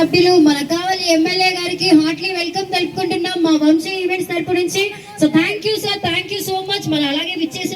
సభ్యులు మన కావలి ఎమ్మెల్యే గారికి హార్ట్లీ వెల్కమ్ తెలుపుకుంటున్నాం మా వంశీ ఈవెంట్స్ తరపు నుంచి. So thank you sir thank you so much మన అలాగే విచ్చేసి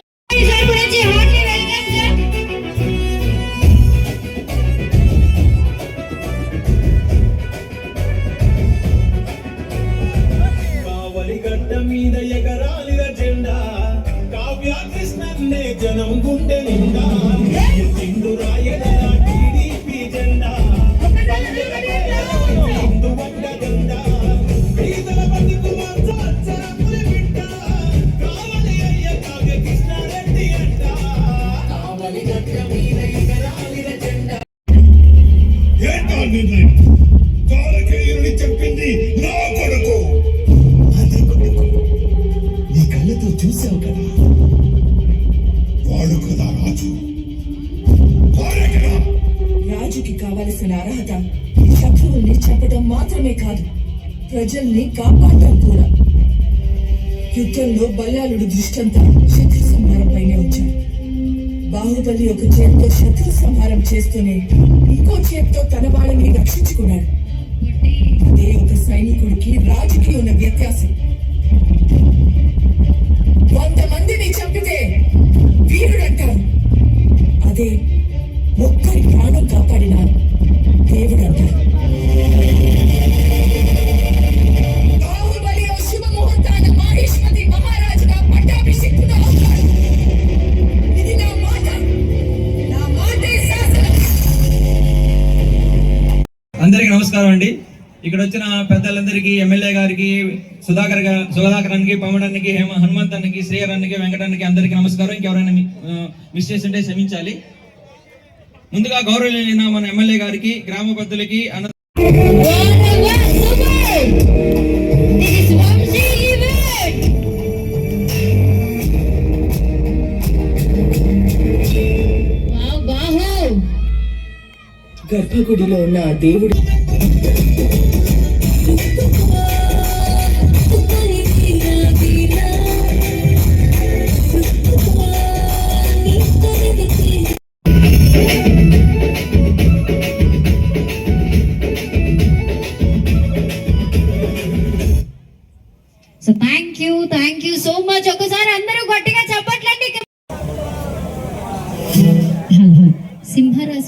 మాత్రమే కాదు ప్రజల్ని కాపాడటం కూడా. యుద్ధంలో బల్లాలుడు దృష్టంతా శత్రు సంహారం పైనే వచ్చాడు. బాహుబలి ఒక చేత్తో శత్రు సంహారం చేస్తూనే ఇంకో చేతితో తన వాళ్ళని రక్షించుకున్నాడు. అదే ఒక సైనికుడికి రాజుకి ఉన్న వ్యత్యాసం. వంద మందిని చంపితే వీరుడు అంటారు అదే ఒక్కరి ప్రాణం కాపాడిన దేవుడు అంటారు ఇక్కడ వచ్చిన పెద్దలందరికీ ఎమ్మెల్యే గారికి సుధాకర్గా సుధాకర్ అన్నకి పవనానికి హేమ హనుమంత్ అన్నకి శ్రీయర్ అన్నకి వెంకటానికి అందరికీ నమస్కారం. ఇంకెవరైనా మిస్ చేసి మిస్ చేస్తుంటే క్షమించాలి. ముందుగా గౌరవనీయులైన మన ఎమ్మెల్యే గారికి గ్రామ పెద్దలకి అన్న గర్భగుడిలో ఉన్న దేవుడు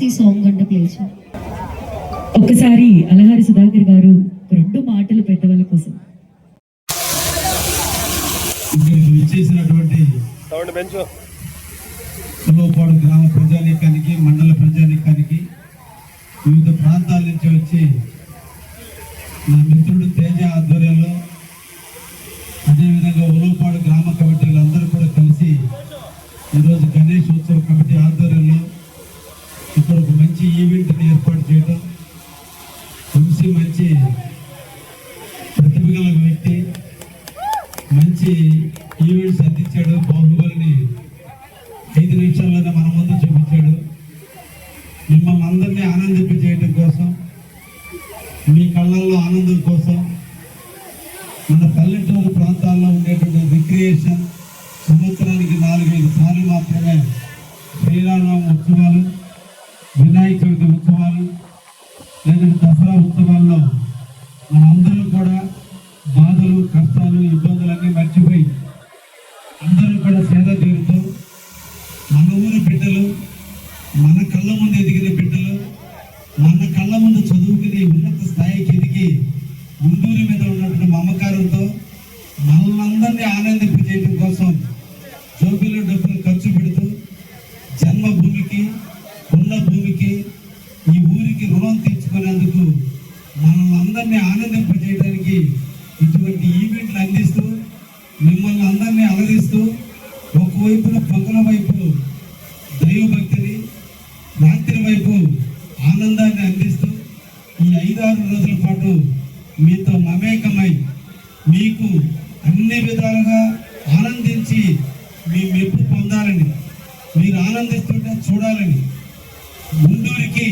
సింహరాశి సాంగ్ అంటే ప్లే ఒకసారి అలహారి సుధాకర్ గారు రెండు మాటలు పెద్దవాళ్ళ కోసం. సులోపాడు గ్రామ ప్రజానీకానికి మండల ప్రజానీకానికి వివిధ ప్రాంతాల నుంచి వచ్చి నా మిత్రుడు తేజ ఆధ్వర్యంలో అదేవిధంగా ఉలవపాడు గ్రామ కమిటీలు అందరూ కూడా కలిసి ఈరోజు గణేష్ ఉత్సవ కమిటీ ఆధ్వర్యంలో శ్రీరామనవమి ఉత్సవాలు వినాయక చవితి ఉత్సవాలు లేదంటే దసరా ఉత్సవాల్లో మనందరూ కూడా బాధలు కష్టాలు ఇబ్బందులన్నీ మర్చిపోయి అందరూ కూడా సేద తీరుతూ. మన ఊరి బిడ్డలు మన కళ్ళ ముందు ఎదిగిన బిడ్డలు మన కళ్ళ ముందు చదువుకుని ఉన్నత స్థాయికి ఎదిగి గుంటూరు మీద ఉన్నటువంటి మమకారంతో ఈ ఊరికి రుణం తీర్చుకునేందుకు మనల్ని అందరినీ ఆనందింపజేయడానికి ఇటువంటి ఈవెంట్లు అందిస్తూ మిమ్మల్ని అందరినీ అలరిస్తూ ఒకవైపున పక్కన వైపు దైవభక్తిని రాత్రి వైపు ఆనందాన్ని అందిస్తూ ఈ ఐదారు రోజుల పాటు మీతో మమేకమై మీకు అన్ని విధాలుగా ఆనందించి మీ మెప్పు పొందాలని మీరు ఆనందిస్తుంటే చూడాలని ముందూరికి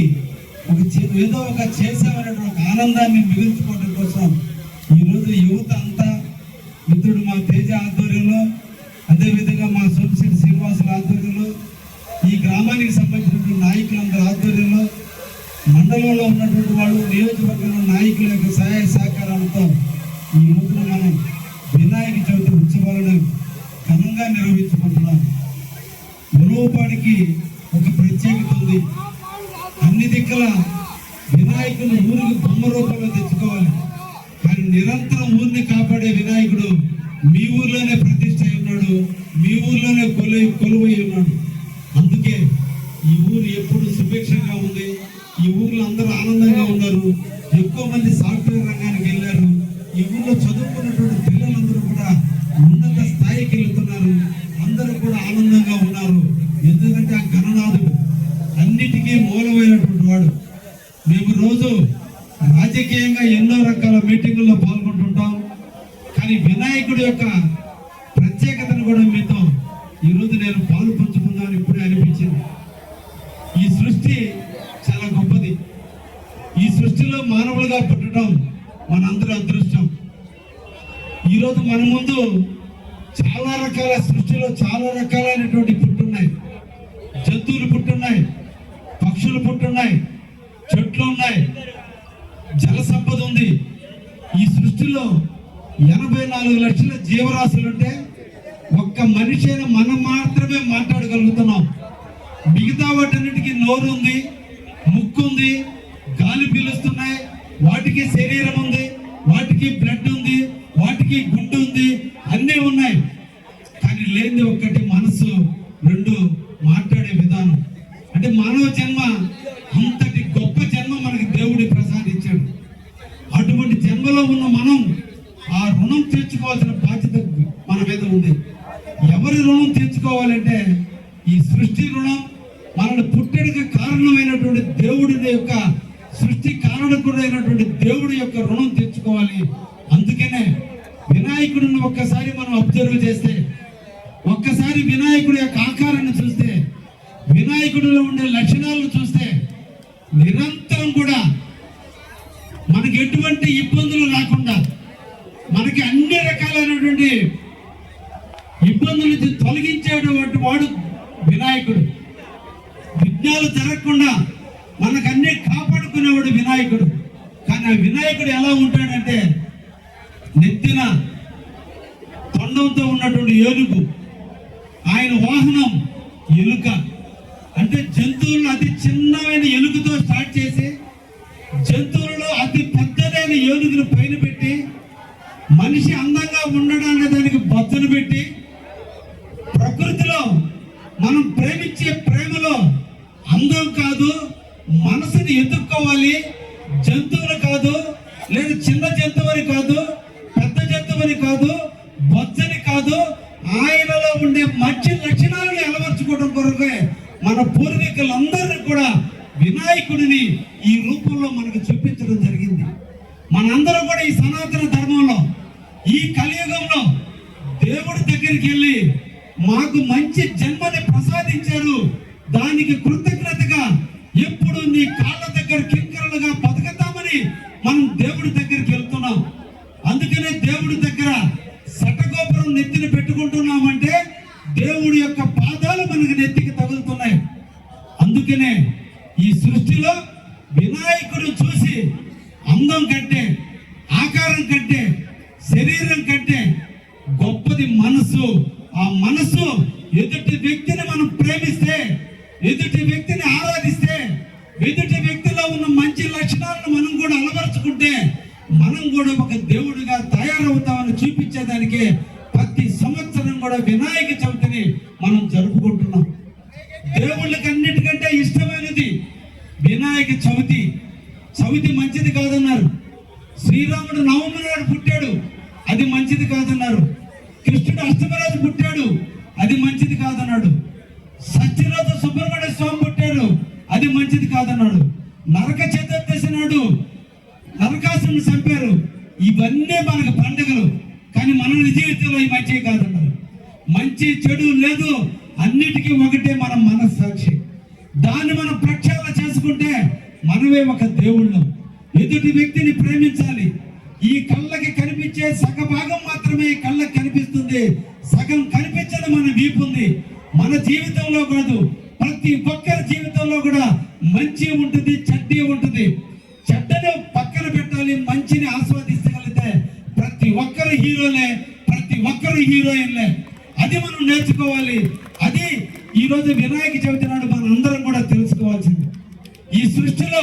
ఒక ఏదో ఒక చేసామనేటువంటి ఒక ఆనందాన్ని మిగుల్చుకోవడం కోసం ఈరోజు యువత అంతా మిత్రుడు మా తేజ ఆధ్వర్యంలో అదేవిధంగా మా సోమశెట్టి శ్రీనివాసుల ఆధ్వర్యంలో ఈ గ్రామానికి సంబంధించినటువంటి నాయకులందరి ఆధ్వర్యంలో మండలంలో ఉన్నటువంటి వాళ్ళు నియోజకవర్గంలో నాయకుల యొక్క సహాయ సహకారాలతో ఈ రోజున మనం వినాయక చవితి ఉత్సవాలను ఘనంగా నిర్వహించుకుంటున్నాం. ఉలవపాడికి ఒక ప్రత్యేకత ఉంది. అన్ని వినాయకుని ఊరికి బొమ్మ రూపంలో తెచ్చుకోవాలి. కానీ నిరంతరం ఊరిని కాపాడే వినాయకుడు మీ ఊర్లోనే ప్రతిష్ట అయి ఉన్నాడు మీ ఊర్లోనే కొలు కొలువై ఉన్నాడు. అందుకే ఈ ఊరు ఎప్పుడు సుభిక్షంగా ఉంది. ఈ ఊర్లో అందరూ ఆనందంగా ఉన్నారు. ఎక్కువ మంది సాఫ్ట్వేర్ రంగానికి వెళ్ళారు. ఈ ఊర్లో చదువుకున్నటువంటి ఎన్నో రకాల మీటింగుల్లో పాల్గొంటుంటాం. కానీ వినాయకుడి యొక్క ప్రత్యేకతను కూడా మీతో ఈరోజు నేను పాలు పంచుకుందామని ఇప్పుడే అనిపించింది. ఈ సృష్టి చాలా గొప్పది. ఈ సృష్టిలో మానవులుగా పుట్టడం మనందరి అదృష్టం. ఈరోజు మన ముందు చాలా రకాల సృష్టిలో చాలా రకాలైనటువంటి పుట్టున్నాయి. జంతువులు పుట్టున్నాయి పక్షులు పుట్టున్నాయి చెట్లు ఉన్నాయి. జల సంపద ఉంది. ఈ సృష్టిలో ఎనభై నాలుగు లక్షల జీవరాశులు ఉంటే ఒక్క మనిషి మనం మాత్రమే మాట్లాడగలుగుతున్నాం. మిగతా వాటన్నిటికీ నోరు ఉంది ముక్కు ఉంది గాలి పీలుస్తున్నాయి వాటికి శరీరం ఉంది వాటికి బ్లడ్ ఉంది వాటికి గుండు ఉంది అన్నీ ఉన్నాయి. కానీ లేనిది ఒక్కటి మనసు రెండు మాట్లాడే విధానం. అంటే మానవ జన్మ ఉన్న మనం ఆ రుణం తీర్చుకోవాల్సిన బాధ్యత మన మీద ఉంది. ఎవరి రుణం తీర్చుకోవాలంటే ఈ సృష్టి రుణం మనల్ని పుట్టడికి కారణమైనటువంటి దేవుడి యొక్క సృష్టి కారణకుడైనటువంటి దేవుడి యొక్క రుణం తీర్చుకోవాలి. అందుకనే వినాయకుడిని ఒక్కసారి మనం అబ్జర్వ్ చేస్తే ఒక్కసారి వినాయకుడి యొక్క ఆకారాన్ని చూస్తే వినాయకుడిలో ఉండే లక్షణాలను చూస్తే నిరంతరం కూడా మనకి ఎటువంటి ఇబ్బందులు రాకుండా మనకి అన్ని రకాలైనటువంటి ఇబ్బందులు తొలగించేటువంటి వాడు వినాయకుడు. విఘ్నాలు జరగకుండా మనకు అన్ని కాపాడుకునేవాడు వినాయకుడు. కానీ ఆ వినాయకుడు ఎలా ఉంటాడంటే నెత్తిన తొండంతో ఉన్నటువంటి ఏనుగు ఆయన వాహనం ఎలుక. అంటే జంతువులను అతి చిన్నమైన ఎలుకతో స్టార్ట్ చేసి జంతువులు అతి ఏనుగును పైన పెట్టి మనిషి అందంగా ఉండడానికి దానికి బద్దను పెట్టి ప్రకృతిలో మనం ప్రేమించే ప్రేమలో అందం కాదు మనసుని ఎదుర్కోవాలి జంతువులు కాదు లేదా చిన్న జంతువుని కాదు పెద్ద జంతువుని కాదు బొచ్చని కాదు ఆయనలో ఉండే మంచి లక్షణాలను అలవర్చుకోవడం కొరకే మన పూర్వీకులందరినీ కూడా వినాయకుడిని ఈ రూపంలో మనకు చూపించడం జరిగింది. మనందరం కూడా ఈ సనాతన ధర్మంలో ఈ కలియుగంలో దేవుడి దగ్గరికి వెళ్ళి మాకు మంచి జన్మని ప్రసాదించారు. దానికి కృతజ్ఞతగా ఎప్పుడు నీ కాళ్ళ దగ్గర కింకరలుగా బతుకుతామని మనం దేవుడి దగ్గరికి వెళ్తున్నాం. అందుకనే దేవుడి దగ్గర శటగోపురం నెత్తిన పెట్టుకుంటున్నామంటే దేవుడి యొక్క పాదాలు మనకి నెత్తికి తగులుతున్నాయి. అందుకనే ఈ సృష్టిలో వినాయకుడు చూసి అందం కంటే ఆకారం కంటే శరీరం కంటే గొప్పది మనసు. ఆ మనసు ఎదుటి వ్యక్తిని మనం ప్రేమిస్తే ఎదుటి వ్యక్తిని ఆరాధిస్తే ఎదుటి వ్యక్తిలో ఉన్న మంచి లక్షణాలను మనం కూడా అలవరుచుకుంటే మనం కూడా ఒక దేవుడిగా తయారవుతామని చూపించేదానికి ప్రతి సంవత్సరం కూడా వినాయక చవితిని మనం జరుపుకుంటున్నాం. దేవుళ్ళకి అన్నిటికంటే ఇష్టమైనది వినాయక చవితి చవితి మంచిది కాదన్నారు శ్రీరాముడు నవమి నాడు పుట్టాడు. అది మంచిది కాదన్నారు. కృష్ణుడు అష్టమి రోజు పుట్టాడు. అది మంచిది కాదన్నాడు. సత్యరోజు సుబ్రహ్మణ్య స్వామి పుట్టాడు. అది అది మంచిది కాదన్నాడు. నరక చతుర్దశి నాడు నరకాసుని చంపారు. ఇవన్నీ మనకు పండుగలు. కానీ మన జీవితంలో ఈ మంచి కాదన్నారు. మంచి చెడు లేదు. అన్నిటికీ ఒకటే మన మనస్సాక్షి. దాన్ని మనం ప్రక్షాళన చేసుకుంటే మనమే ఒక దేవుళ్ళం. ఎదుటి వ్యక్తిని ప్రేమించాలి. ఈ కళ్ళకి కనిపించే సగ భాగం మాత్రమే ఈ కళ్ళకి కనిపిస్తుంది. సగం కనిపించడం మన వీపు ఉంది. మన జీవితంలో కాదు ప్రతి ఒక్కరి జీవితంలో కూడా మంచి ఉంటుంది చెడ్డీ ఉంటుంది. చెడ్డను పక్కన పెట్టాలి మంచిని ఆస్వాదించగలిగితే ప్రతి ఒక్కరు హీరోలే ప్రతి ఒక్కరు హీరోయిన్లే. అది మనం నేర్చుకోవాలి. అది ఈరోజు వినాయక చవితి నాడు మనం అందరం కూడా తెలుసుకోవాల్సింది. ఈ సృష్టిలో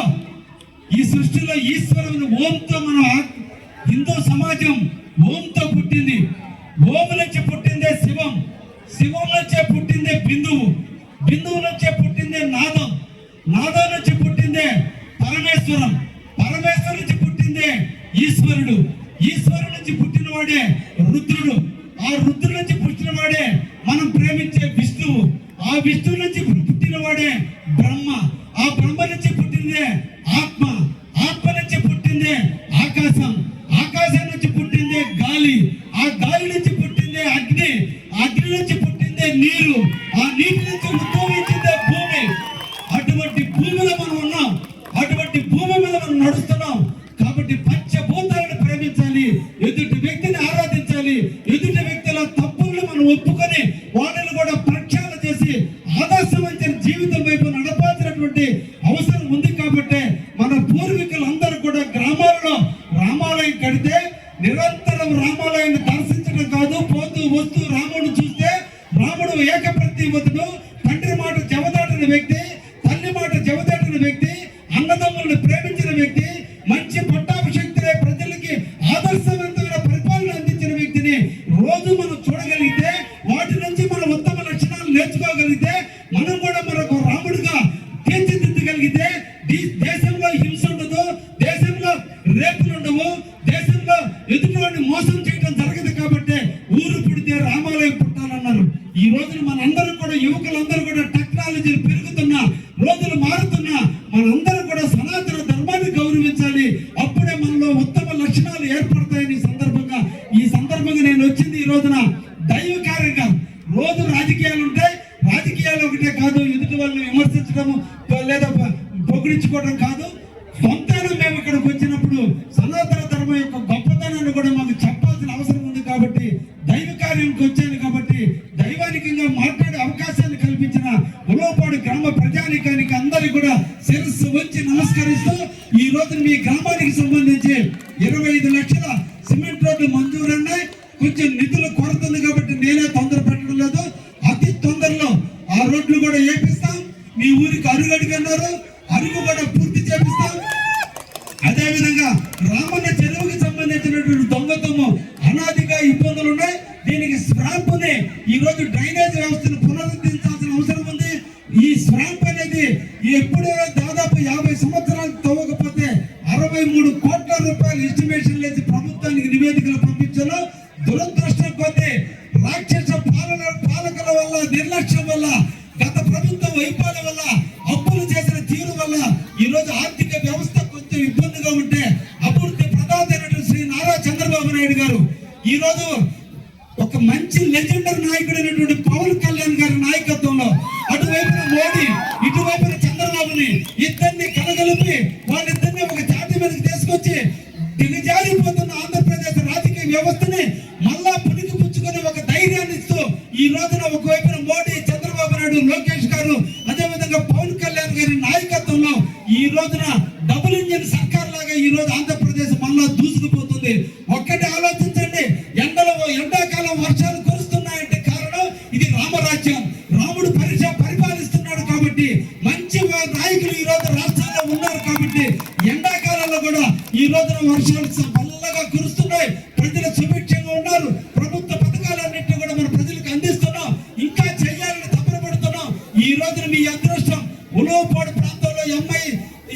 ఈ సృష్టిలో ఈశ్వరుని ఓంతో మనం హిందూ సమాజం ఓంతో పుట్టింది. ఓము నుంచి పుట్టిందే శివం. శివం నుంచే పుట్టిందే బిందువు. బిందువు నుంచే పుట్టిందే నాదం. నాదం నుంచి పుట్టిందే పరమేశ్వరం. పరమేశ్వరం నుంచి పుట్టిందే ఈశ్వరుడు. ఈశ్వరుడు నుంచి పుట్టినవాడే రుద్రుడు. ఆ రుద్రుడు నుంచి పుట్టినవాడే మనం ప్రేమించే విష్ణువు. ఆ విష్ణువు నుంచి పుట్టినవాడే బ్రహ్మ. ఆ బ్రహ్మ రోజు మనం చూడగలిగితే వాటి నుంచి మన ఉత్తమ లక్షణాలు నేర్చుకోగలిగితే రోజు రాజకీయాలు ఉంటాయి. రాజకీయాలు ఒకటే కాదు ఎదుటి వాళ్ళని విమర్శించడం లేదా పొగిడించుకోవడం కాదు. రోడ్లు కూడా వేపిస్తాం మీ ఊరికి అరుగు అడిగన్నారు అరుగు కూడా పూర్తి చేపిస్తాం. అదేవిధంగా రామన్న చెరువుకి సంబంధించినటువంటి దొంగతము అనాదిగా ఇబ్బందులు ఉన్నాయి. దీనికి స్వాంప్ ఈరోజు ఈ రోజు డ్రైనేజ్ వ్యవస్థను పునరుద్ధరించాల్సిన అవసరం ఉంది. ఈ స్వాంప్ అనేది ఎప్పుడో దాదాపు యాభై సంవత్సరాలు తవ్వకపోతే అరవై మూడు కోట్ల రూపాయలు ఎస్టిమేషన్ లేచి ప్రభుత్వానికి నివేదికలు వైఫల్యం వల్ల అప్పులు చేసిన తీరు వల్ల ఈ రోజు ఆర్థిక వ్యవస్థ కొంచెం ఇబ్బందిగా ఉంటే అభివృద్ధి ప్రధానమైనటువంటి శ్రీ నారా చంద్రబాబు నాయుడు గారు ఈ రోజు ఒక మంచి లెజెండర్ నాయకుడైనటువంటి పవన్ కళ్యాణ్ గారి నాయకత్వంలో అటువైపున మోడీ ఇటువైపున చంద్రబాబుని ఇద్దరిని కలగలిపి వాళ్ళిద్దరిని ఒక జాతి మీదకి తీసుకొచ్చి దిగజారిపోతున్న ఆంధ్రప్రదేశ్ రాజకీయ వ్యవస్థని మళ్ళా పుణికి పుచ్చుకొని ఒక ధైర్యాన్ని ఇస్తూ ఈ రోజున గారి నాయకత్వంలో ఈ రోజున డబుల్ ఇంజిన్ సర్కార్ లాగా ఈ రోజు ఆంధ్రప్రదేశ్ మళ్ళా దూసుకుపోతుంది.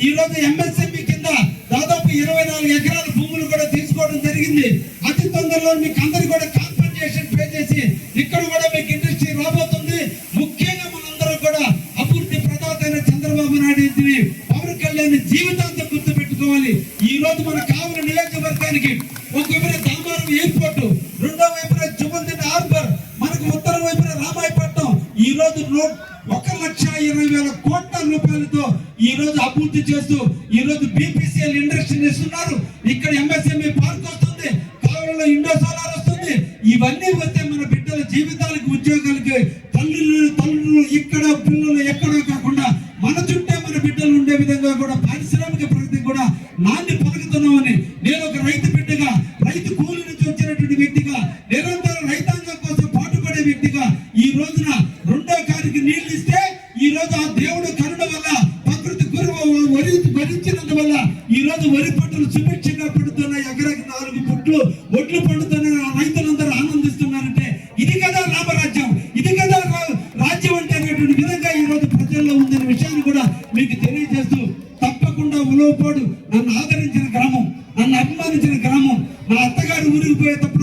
ఈ రోజు ఎంఎస్ఎంఈ కింద దాదాపు ఇరవై నాలుగు ఎకరాల భూములు కూడా తీసుకోవడం జరిగింది. అతి తొందరలో మీకు అందరు కూడా కాంపెన్సేషన్ పే చేసి ఇక్కడ కూడా మీకు ఇండస్ట్రీ రాబోతుంది. ముఖ్యంగా మనందరం కూడా అభివృద్ధి ప్రదాత అయిన చంద్రబాబు నాయుడు పవన్ కళ్యాణ్ జీవితాంతం గుర్తు పెట్టుకోవాలి ఈ రోజు మన కావలి నియోజకవర్గానికి ఒకవేళ దామారం ఎయిర్పోర్టు అభివృద్ధి చేస్తూ ఈ రోజు బీపీసీఎల్ ఇండస్ట్రీ ఇస్తున్నారు ఇక్కడ ఎంఎస్ఎంఈ పార్క్ వస్తుంది కావలలో ఇండో సోలార్ వస్తుంది. ఇవన్నీ వస్తే మన బిడ్డల జీవితాలకు ఉద్యోగాలకి తల్లులు తల్లు ఇక్కడ పిల్లలు ఎక్కడ వడ్లు వడ్లు పండుతున్న రైతులందరూ ఆనందిస్తున్నారంటే ఇది కదా రామరాజ్యం ఇది కదా రాజ్యం అంటే అనేటువంటి విధంగా ఈరోజు ప్రజల్లో ఉందనే విషయాన్ని కూడా మీకు తెలియజేస్తూ తప్పకుండా ఉలవపాడు నన్ను ఆదరించిన గ్రామం నన్ను అభిమానించిన గ్రామం మా అత్తగారు ఊరికి పోయేటప్పుడు